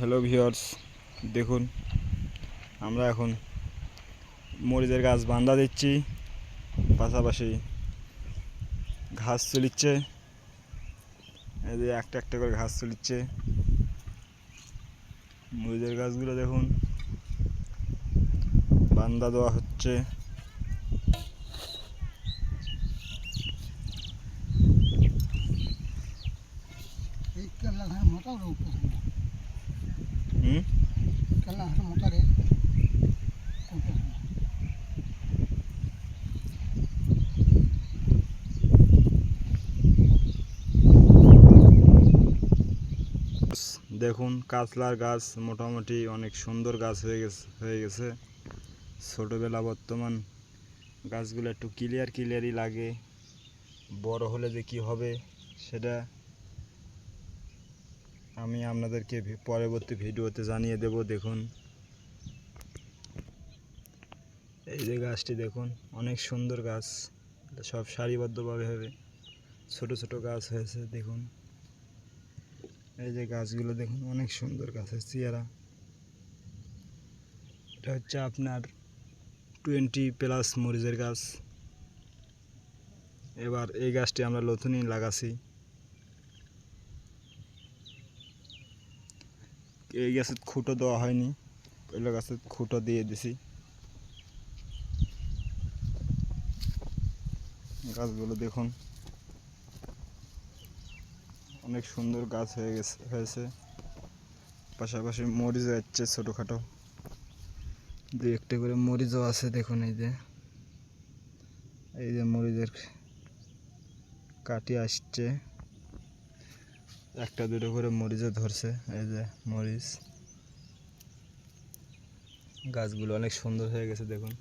Hello viewers দেখুন, আমরা এখন মরিচের গাছ বান্ধা দিচ্ছি, পাশাপাশি ঘাস চলিচ্ছে এই যে একটা একটা করে ঘাস চলিচ্ছে মরিচের গাছগুলো দেখুন বান্ধা দেওয়া হচ্ছে। মোটা দেখুন কাতলার গাছ মোটামুটি অনেক সুন্দর গাছ হয়ে গেছে হয়ে গেছে। ছোটোবেলা বর্তমান গাছগুলো একটু ক্লিয়ার ক্লিয়ারই লাগে। বড় হলে যে কী হবে সেটা আমি আপনাদেরকে পরবর্তী ভিডিওতে জানিয়ে দেব, দেখুন। এই যে গাছটি দেখুন, অনেক সুন্দর গাছ। সব সারিবদ্ধভাবে হবে। ছোট ছোট গাছ হয়েছে, দেখুন। এই যে গাছগুলো দেখুন, অনেক সুন্দর গাছের চেয়ারা এটা হচ্ছে আপনার টোয়েন্টি প্লাস মরিচের গাছ। এবার এই গাছটি আমরা নতুনই লাগাছি। এই গাছের খুঁটো দেওয়া হয়নি। ওইগুলো গাছের খুঁটো দিয়ে দিছি। গাছগুলো দেখুন। অনেক সুন্দর গাছ হয়ে গেছে, হয়েছে। পাশাপাশি মরিচও যাচ্ছে ছোটোখাটো। দু একটা করে মরিচও আছে দেখুন এই যে। এই যে মরিচের কাটি আসছে। একটা দুটো করে মরিচও ধরছে এই যে মরিচ। গাছগুলো অনেক সুন্দর হয়ে গেছে দেখুন।